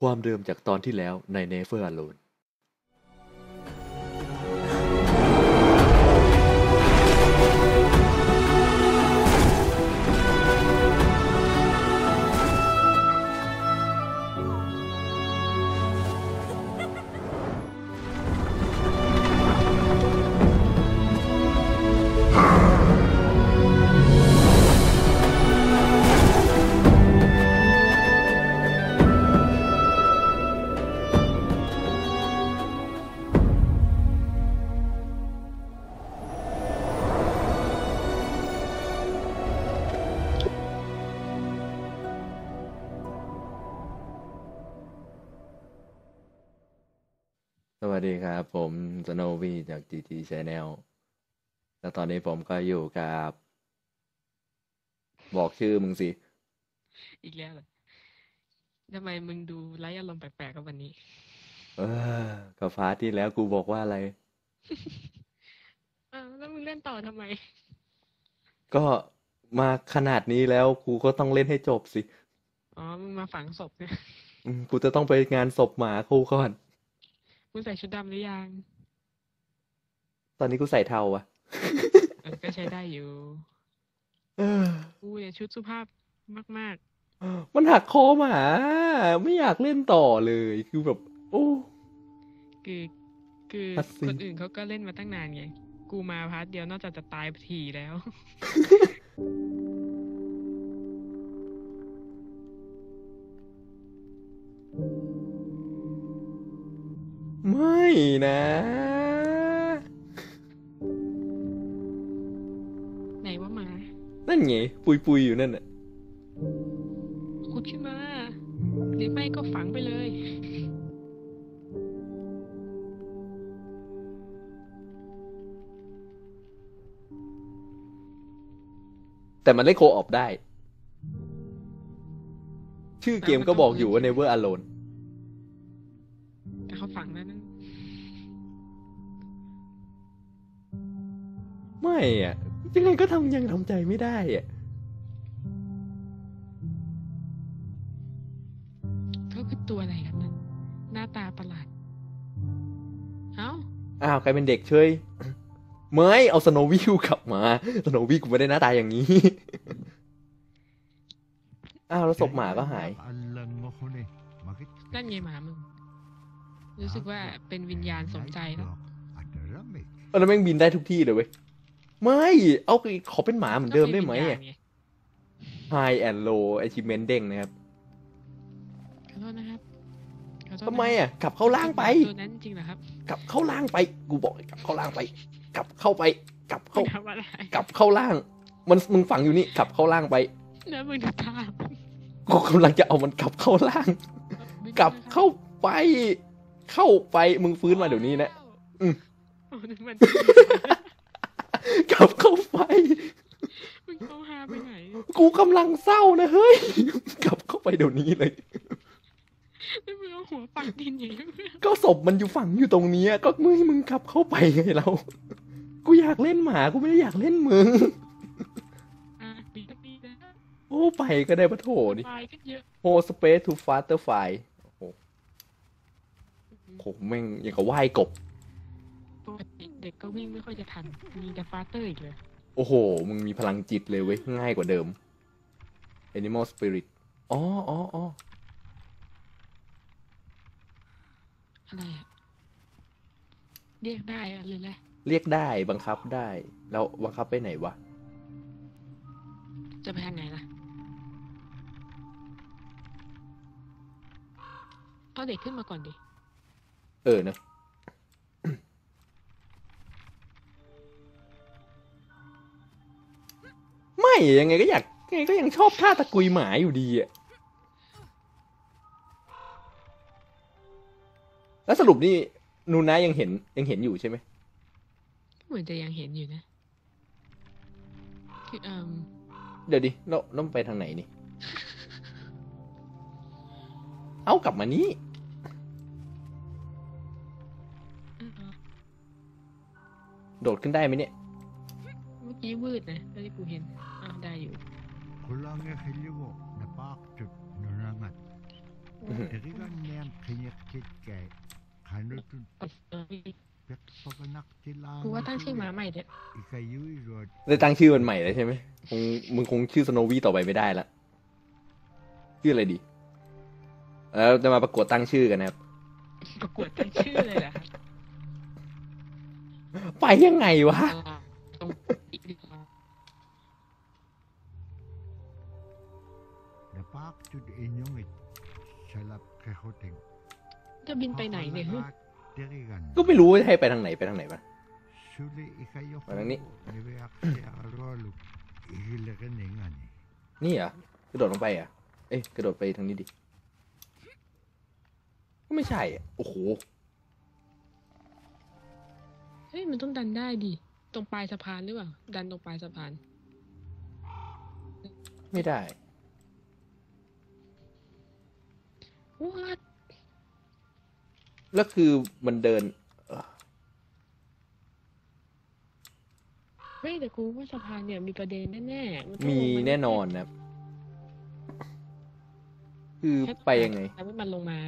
ความเดิมจากตอนที่แล้วใน Never Alone วัสดีครับ ผมสโนวีจาก GT Channel แล้วตอนนี้ผมก็อยู่กับ บอกชื่อมึงสิ อีกแล้วเหรอทำไมมึงดูไร้อารมณ์แปลกๆกับวันนี้ เออกับฟ้าที่แล้วกูบอกว่าอะไร อ้าวแล้วมึงเล่นต่อทำไม ก็มาขนาดนี้แล้วกูก็ต้องเล่นให้จบสิ อ๋อ มึงมาฝังศพเนี่ยอืมกูจะต้องไปงานศพหมากูก่อน มึงใส่ชุดดำหรือยัง ตอนนี้กูใส่เทาอะเออก็ใช้ได้อยู่เออกูเนี่ยชุดสุภาพมากมันหักคอหมา ไม่อยากเล่นต่อเลย คือแบบ โอ้ๆคือคือคัสซีนคนอื่นเขาก็เล่นมาตั้งนานไง กูมาพาร์ทเดียวนอกจากจะตายทีแล้ว นะ ไหนว่ามา นั่นไง ปุยปุยๆอยู่นั่นน่ะขุดขึ้นมา หรือไม่ก็ฝังไปเลย แต่มันเล่นโคออปได้ ชื่อเกมก็บอกอยู่ว่า Never Alone แต่เขาฝังแล้วนั่น ไม่อะยังไงก็ทำยังทำใจไม่ได้อะเขาคือตัวอะไรครับนั่นหน้าตาประหลาดเอ้าอ้าวกลายเป็นเด็กเฉยไม่เอาสโนวิวกลับมาสโนวิวกูไม่ได้หน้าตาอย่างนี้ อ้าวแล้วศพหมาก็หายนั่นไงหมามึง รู้สึกว่าเป็นวิญญาณสมใจแล้วเออแล้วแม่งบินได้ทุกที่เลยเว้ย ไม่ เอาขอเป็นหมาเหมือนเดิมได้ไหมก็อะเป็นวิญญาณง High and Low Achievement เด้งนะครับขอโทษนะครับขอโทษทำไมอะ กลับเข้าล่างไป ตัวนั้นจริงเหรอครับกลับเข้าล่างไป กูบอกให้กลับเข้าล่างไป กลับเข้าไป กลับเข้ามึงทำอะไรกลับเข้าล่าง มันมึงฝังอยู่นี่ กลับเข้าล่างไป แล้วมึงดูท่ากูกำลังจะเอามันกลับเข้าล่างกลับเข้าไป เข้าไป มึงฟื้นมาเดี๋ยวนี้นะ อืม โอ้นี่มัน กลับเข้าไปมึงเข้าหาไปไหน กูกำลังเศร้านะเฮ้ย กลับเข้าไปเดี๋ยวนี้เลย แล้วมึงเอาหัวปักดินอย่างนี้ก็ศพมันอยู่ฝังอยู่ตรงเนี้ยก็มึงให้มึงกลับเข้าไปไงเรา กูอยากเล่นหมากูไม่ได้อยากเล่นมึง อะปีตะปีนะโอ้ไปก็ได้ปะโถนี่ ตายก็เยอะ โฮสเปซทูฟาสเตอร์ไฟโอ้โหโหแม่งอย่างกับว่ายกบปกติ เด็กก็วิ่งไม่ค่อยจะทัน มีแต่ฟาสเตอร์อีกเลย โอ้โห มึงมีพลังจิตเลยเว้ย ง่ายกว่าเดิม Animal Spirit อ๋ออ๋ออ๋ออะไรอะเรียกได้อะหรืออะไรเรียกได้บังคับได้ แล้วบังคับไปไหนวะ จะไปทางไหนล่ะเอาเด็กขึ้นมาก่อนดิ เออเนอะ ยังไงก็อยากยังไงก็ยังชอบท่าตะกุยหมาอยู่ดีอะแล้วสรุปนี่นูนะยังเห็นยังเห็นอยู่ใช่ไหมเหมือนจะยังเห็นอยู่นะคือเอ่มเดี๋ยวดิเราต้องไปทางไหนนี่ เอากลับมานี้อ่าโดดขึ้นได้ไหมเนี่ย เมื่อกี้วืดนะตอนที่กูเห็นอ่า ได้อยู่ kulangya khiligo napaqtut nunangat erigan niang kinyakkit kay kanutut pekpaganaktilang กูว่าตั้งชื่อมาใหม่เด็ด ikayui rot ได้ตั้งชื่อมันใหม่เลยใช่ไหมคงมึงคงชื่อสโนวี่ต่อไปไม่ได้ละชื่ออะไรดีแล้วจะมาประกวดตั้งชื่อกันนะครับ ประกวดตั้งชื่อเลยเหรอไปยังไงวะ paak jud inyong it salap kay hoting. จะบินไปไหนเนี่ยฮึก็ไม่รู้จะให้ไปทางไหนไปทางไหนบ้างไปทางนี้นี่เหรกระโดดลงไปอะ เอ้ยกระโดดไปทางนี้ดิ ก็ไม่ใช่โอ้โห เฮ้ยมันต้องดันได้ดิตรงปลายสะพานหรือเปล่า ดันตรงปลายสะพาน ไม่ได้ what แล้วคือมันเดินเอ่อเฮ้ยแต่กูว่าสะพานเนี่ยมีประเด็นแน่ๆนต้องมีลงาแน่นอนนะครับ คือไปยังไงแล้วมันลงมา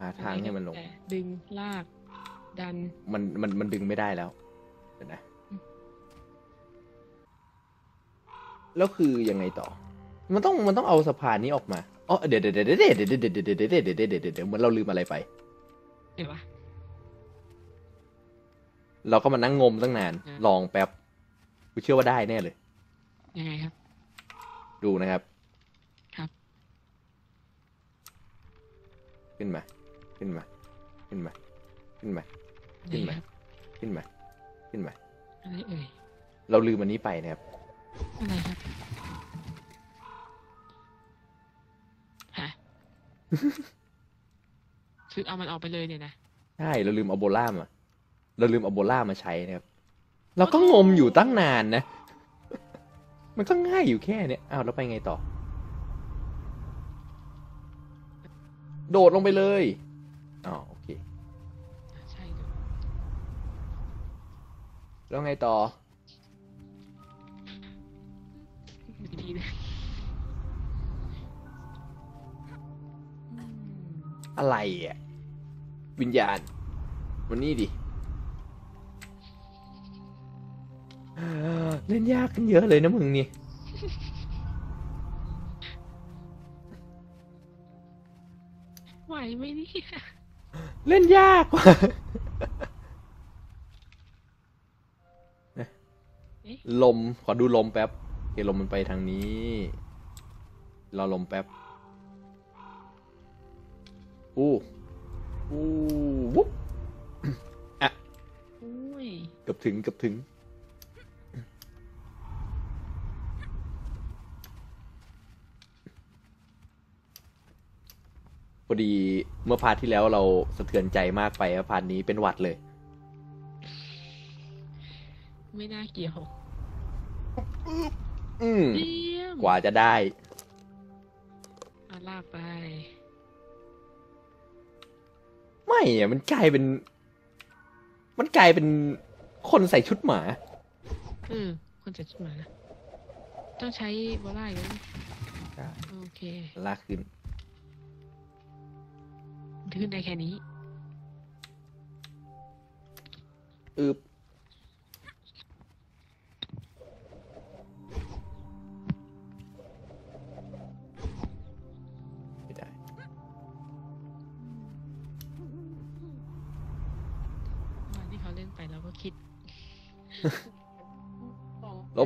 หาทางให้มันลง แต่ดึงลาก ดัน มันมันมันดึงไม่ได้แล้วเดี๋ยวนะอืมแล้วคือยังไงต่อ มันต้องมันต้องเอาสะพานนี้ออกมาอ๋อเดี๋ยวเดี๋ยวเดี๋ยวเดี๋ยวเดี๋ยวเดี๋ยวเดี๋ยวเดี๋ยวเดี๋ยวเดี๋ยวเดี๋ยวเดี๋ยวเดี๋ยวเหมือนเราลืมอะไรไป เดี๋ยววะเราก็มานั่งงมตั้งนานอืมลองแป๊บกูเชื่อว่าได้แน่เลย ยังไงครับ ดูนะครับ ครับ ขึ้นมา ขึ้นมา ขึ้นมา ขึ้นมาไหนขึ้นมาครับขึ้นมา ขึ้นมา อะไรเอ่ย เราลืมอันนี้ไปนะครับ อะไรครับ คือเอามันออกไปเลยเนี่ยนะ ใช่เราลืมเอาโบล่ามาเราลืมเอาโบล่ามาใช้นะครับเราก็งมอยู่ตั้งนานนะ มันก็ง่ายอยู่แค่เนี้ยอ้าวแล้วไปไงต่อ โดดลงไปเลยอ๋อโอเคใช่ด้วยแล้วไงต่อ ดีๆเลย อะไรอะ วิญญาณ วันนี้ดิเล่นยากขึ้นเยอะเลยนะมึงนี่ไหวไหมเนี่ยเล่นยากว่ะเอ๊ะลม ขอดูลมแป๊บโอเคลมมันไปทางนี้รอลมแป๊บ อู้อู้วุ๊บโอ้ยเกือบถึงเกือบถึง พอดีเมื่อพาร์ทที่แล้วเราสะเทือนใจมากไปอะพาร์ทนี้เป็นหวัดเลย ไม่น่าเกี่ยวอืมเยี่ยมกว่าจะได้อะลากไป ไม่อะมันกลายเป็น มันกลายเป็นคนใส่ชุดหมาเออคนจะขึ้นมานะต้องใช้บอลไล่กันไหมใช่โอเคลากขึ้นขึ้นได้แค่นี้ อึบ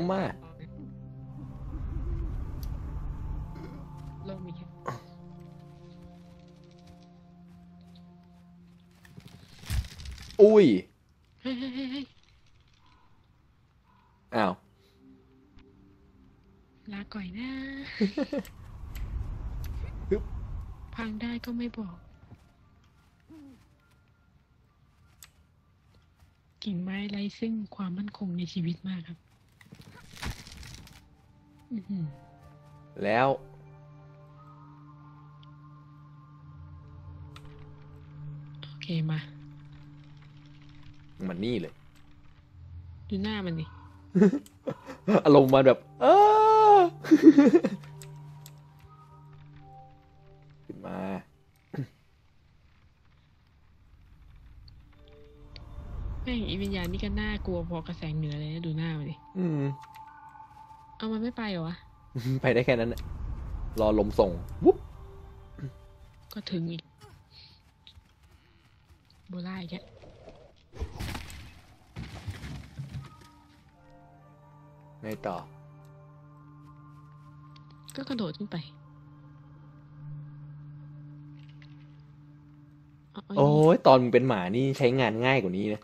มมาลมอีกอุ้ยเฮ้ยเฮ้ยเฮ้ยเฮ้ยอ้าวลาก่อยนะฮึบพังได้ก็ไม่บอก กิ่งไม้ไร้ซึ่งความมั่นคงในชีวิตมากครับอือหือ แล้ว โอเคมา มันนี่เลย ดูหน้ามันดิ อารมณ์มันแบบขึ้นมา แม่งอีวิญญาณนี่ก็น่ากลัวพอกระแสงเหนือเลยนะดูหน้ามันดิ อืม เอามันไม่ไปเหรอวะ ไปได้แค่นั้นน่ะรอลมส่งวุ๊บก็ถึงอีก โบราณอีกแกไงต่อ ก็กระโดดขึ้นไปเาเาโอ้ยตอนมึงเป็นหมานี่ใช้งานง่ายกว่านี้นะ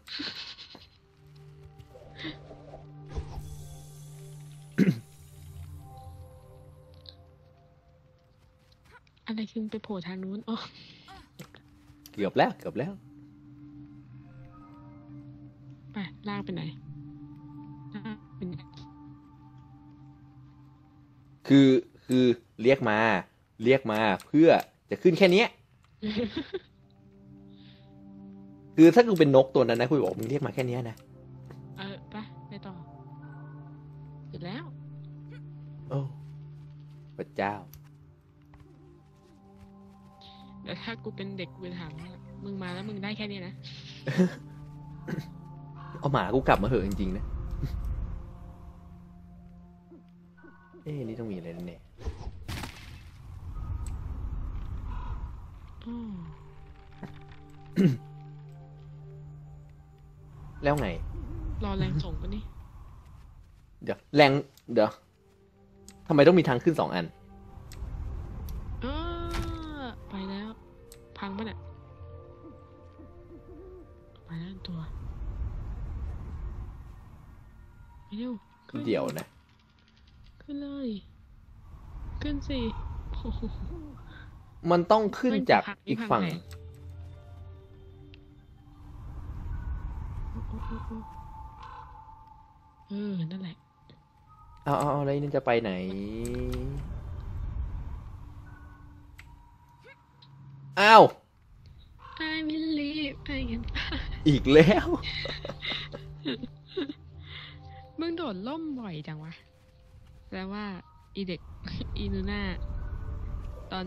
อะไรคือไปโผล่ทางนู้นอ๋อเกือบแล้วเกือบแล้วไปลากไปไหนลากไปไหนคือคือเรียกมา เรียกมาเพื่อจะขึ้นแค่เนี้ย คือถ้ากูเป็นนกตัวนั้นนะกูบอกมึงเรียกมาแค่เนี้ยนะ กูกลับมาเหอะจริงๆนะ เอ๊ะนี่ต้องมีอะไรแน่อ๋อๆแล้วไง รอแรงส่งกันนี่ เดี๋ยว แรง เดี๋ยวทำไมต้องมีทางขึ้นสองอันเออไปแล้ว พังปะเนี่ยไปแล้วตัว เร็วขึ้นเดี๋ยวนะ ขึ้นเลย ขึ้นสิโอ้โหมันต้องขึ้นจากมันจะพังอีกพังฝั่งไหนโอ้โอ้โอ้เออ นั่นแหละ เอาเอาเอาอะไรนั่นจะไปไหน อ้าว I believe I can fly อีกแล้ว มึงโดดล่มบ่อยจังวะแปลว่า อีเด็ก อีนูน่า ตอน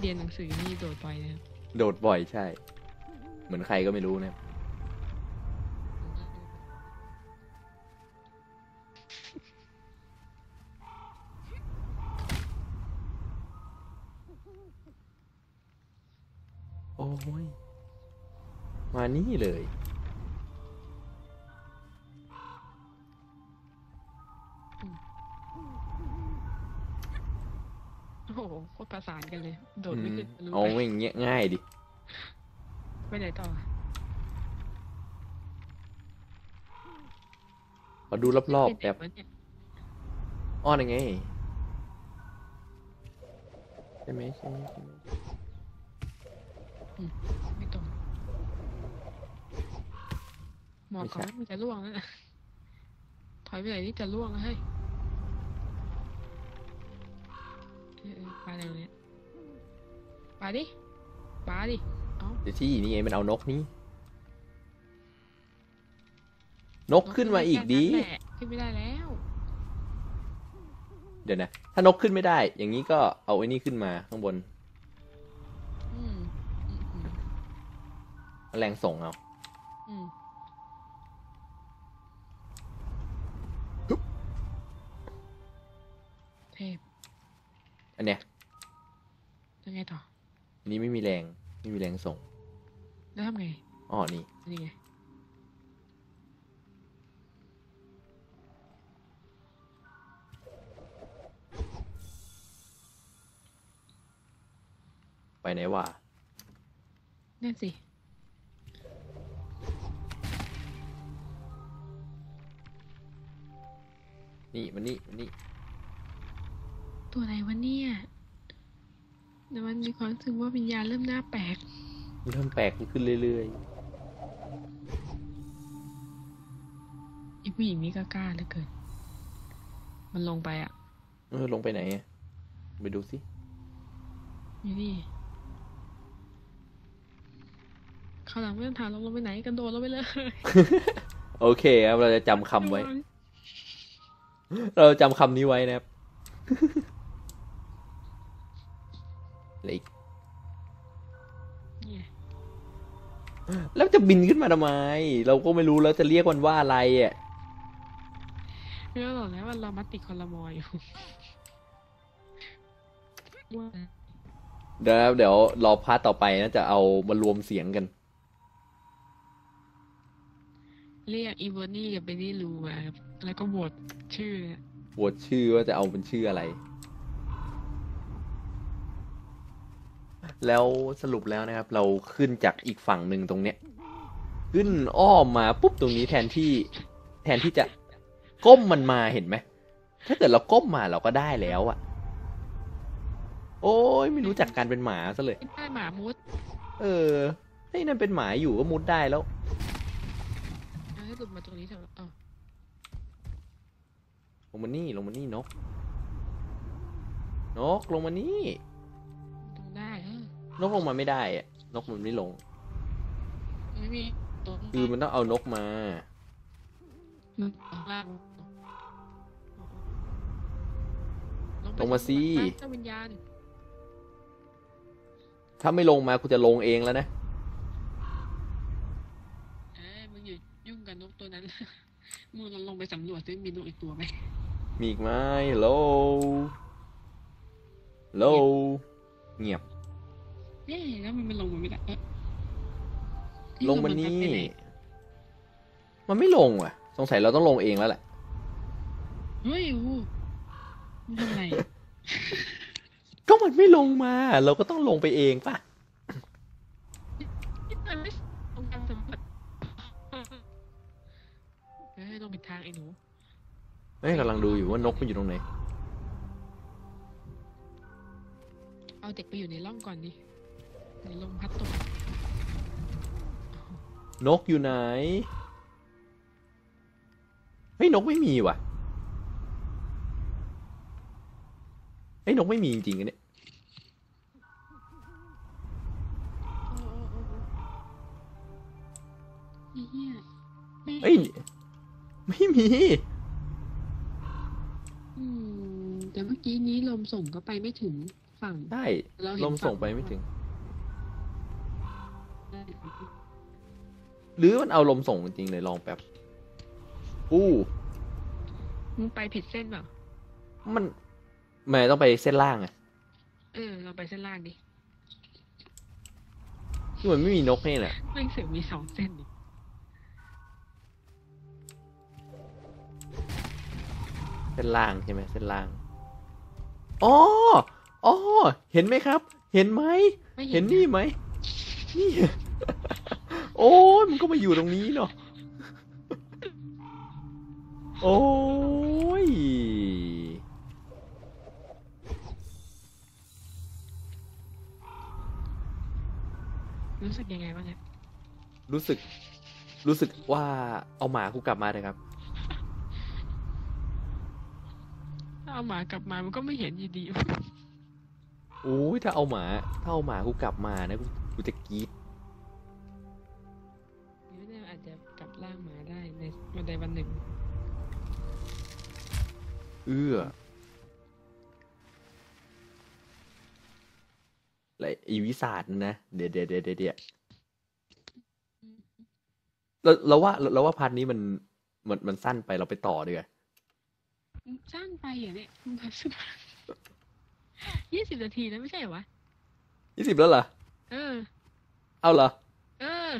เรียนหนังสือนี่โดดบ่อยนะครับโดดบ่อยใช่ เหมือนใครก็ไม่รู้นะโอ้ย มานี่เลย ประสานกันเลย โดดไม่ขึ้นรู้เอาไหมไม่อย่างเงี้ยง่ายดิ ไปไหนต่ออะขอดูรอบๆไปแป๊บไหนวะเนี่ยอ้อนยังไงใช่ไหมใช่ไหมใช่ไหมไม่ตรงหมอกก่อนว่ามึงจะล่วงแล้วนะถอยไปไหนนี่จะล่วงแล้วเฮ้ย เออเออปลาอะไรวะเนี่ยปลาดิปลาดิเอ้าเดี๋ยวที่นี่ไงมันเอานกนี้ นกขึ้นมาอีกดีแค่นั้นแหละขึ้นไม่ได้แล้ว เดี๋ยวนะ ถ้านกขึ้นไม่ได้ อย่างนี้ก็เอาไอ้นี่ขึ้นมาข้างบนอืมอืมอืมเอาแรงส่งเอา อืมเทพ อันเนี้ยยังไงต่อ อันนี้ไม่มีแรงไม่มีแรงส่ง แล้วทำไง อ๋อ นี่ นี่ไง ไปไหนวะนั่นสิ นี่มันนี่มันนี่ ตัวอะไรวะเนี่ย แต่มันมีความรู้สึกว่าวิญญาณเริ่มหน้าแปลกมันเริ่มแปลกขึ้นเรื่อยไอผู้หญิงนี่ก็กล้าเหลือเกิน มันลงไปอะๆเออลงไปไหนอะไปดูสิอยู่นี่เขาวหลังไม่ต้องถามเราลงไปไหนกระโดดลงไปเลย โอเคครับเราจะจำคำไว้ เราจำคำนี้ไว้นะครับ เหลยเนี่ยแล้วจะบินขึ้นมาทำไม เราก็ไม่รู้แล้วจะเรียกมันว่าอะไรอะเรื่องบอกแล้วว่าเรามาติคอลมออยู่ว่าเดี๋ยวนะครับเดี๋ยวรอพาร์ทต่อไปนะจะเอามารวมเสียงกัน เรียกอีเวอร์นี่กับเบนนี่ลูมาครับแล้วก็โหวตชื่อเนี่ยโหวตชื่อว่าจะเอาเป็นชื่ออะไร แล้วสรุปแล้วนะครับ เราขึ้นจากอีกฝั่งหนึ่งตรงเนี้ย ขึ้นอ้อมมาปุ๊บตรงนี้แทนที่แทนที่จะก้มมันมาเห็นไหม ถ้าเกิดเราก้มมาเราก็ได้แล้วอะโอ้ยไม่รู้จักการเป็นหมาซะเลยไม่ได้หมามุด เออไอ้ยนั่นเป็นหมาอยู่ก็มุดได้แล้วเอาให้หลุดมาตรงนี้เถอะอ๋อลงมานี่ลงมานี่นก นกลงมานี่ตรงได้เออ นกลงมาไม่ได้อะนกมันไม่ลง ไม่มีตรงคือมันต้องเอานกมามันตรงล่างลงมาสิ เจ้าวิญญาณถ้าไม่ลงมากูจะลงเองแล้วนะ เอ้ยมึงอย่ายุ่งกับนกตัวนั้นมึงลองลงไปสำรวจซิมีนกอีกตัวไหมมีอีกไหมฮัลโหลฮัลโหลเงียบ เย้แล้วมันไม่ลงมาไม่ได้เอ๊ะลงมาพัดนี่ไปไหมันไม่ลงว่ะ สงสัยเราต้องลงเองแล้วแหละ เฮ้ยอู้มึงทำอะไรก็มันไม่ลงมา เราก็ต้องลงไปเองป่ะนี่มันไม่ตรงกลางสมบัติเฮ้ยลงผิดทางไอ้หนูเฮ้ยกำลังดูอยู่ว่านกมันอยู่ตรงไหน เอาเด็กไปอยู่ในร่องก่อนดิ ในลมพัดตกนกอยู่ไหน เฮ้ยนกไม่มีว่ะเฮ้ยนกไม่มีจริงๆอันเนี่ยไอ้เหี้ยเฮ้ย ไม่มี อืมแต่เมื่อกี้นี้ลมส่งก็ไปไม่ถึงฝั่งได้ เราเห็นลมส่งฝั่งไปไม่ถึง หรือมันเอาลมส่งจริงๆเลยลองแป๊บอู้มึงไปผิดเส้นเปล่ามันทำไมต้องไปเส้นล่างอะเออ เราไปเส้นล่างดิที่มันไม่มีนกนี่แหละแม่งเสือกมีสองเส้นดิเส้นล่างใช่ไหมเส้นล่างอ๋ออ๋อเห็นไหมครับ เห็นไหมไม่เห็นนะนี่ไหมนี่โอ้ยมันก็มาอยู่ตรงนี้เนาะโอ้ยรู้สึกยังไงบ้างครับรู้สึก รู้สึกว่าเอาหมากูกลับมาเถอะครับ ถ้าเอาหมากลับมามันก็ไม่เห็นอยู่ดีโอ้ยถ้าเอาหมา ถ้าเอาหมากูกลับมานะกูกูจะกรี๊ด วันใดวันหนึ่ง เอื้อและอีวิสาดนะเดี๋ยวเดี๋ยวเดี๋ยวเดี๋ยวเดี๋ยวเราเราว่าเราว่าพาร์ทนี้มันมันมันสั้นไปเราไปต่อดีกว่าสร้างไปเหรอเนี่ยมึงทำสุดยี่สิบนาทีแล้วไม่ใช่เหรอวะยี่สิบแล้วเหรอ เออ เอาเหรอ เออ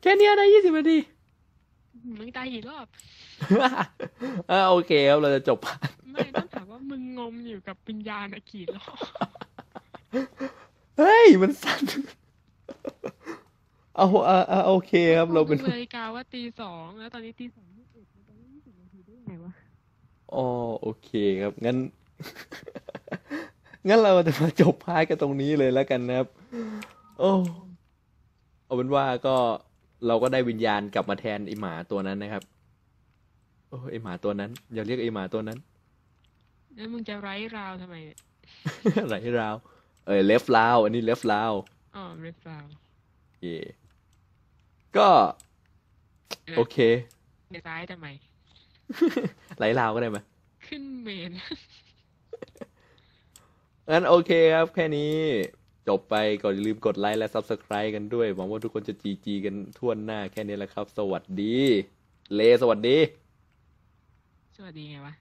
แค่เนี้ยนะยี่สิบนาที มึงตายกี่รอบ อ่าโอเคครับเราจะจบ ไม่ต้องถามว่ามึงงมอยู่กับวิญญาณอะกี่รอบเฮ้ย มันสั้น เอาเอาเอาโอเคครับ เราเป็นมึงเลยกาว่าตีสองแล้วตอนนี้ตีสองยี่สิบเอ็ดมันจะไม่ยี่สิบนาทีได้ไงวะอ๋อโอเคครับ งั้น งั้นเราจะมาจบพายกันตรงนี้เลยแล้วกันนะครับ โอ้ เอาเป็นว่าก็ เราก็ได้วิญญาณกลับมาแทนไอหมาตัวนั้นนะครับ โอ้ไอหมาตัวนั้น อย่าเรียกไอหมาตัวนั้น แล้วมึงจะไร้ราวทำไมเนี่ยไหลราว เออเลฟลาวอันนี้เลฟลาวอ๋อไร้ราวเย่ก็ โอเคเดี๋ยวซ้ายทำไมไหลลาวก็ได้ไหมขึ้นเมนงั้นโอเคครับ แค่นี้ จบไปก็อย่าลืมกดไลค์และ Subscribe กันด้วย หวังว่าทุกคนจะจีจีกันทั่วหน้าแค่นี้แหละครับ สวัสดี เลสวัสดี สวัสดีไงวะ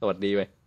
สวัสดีไป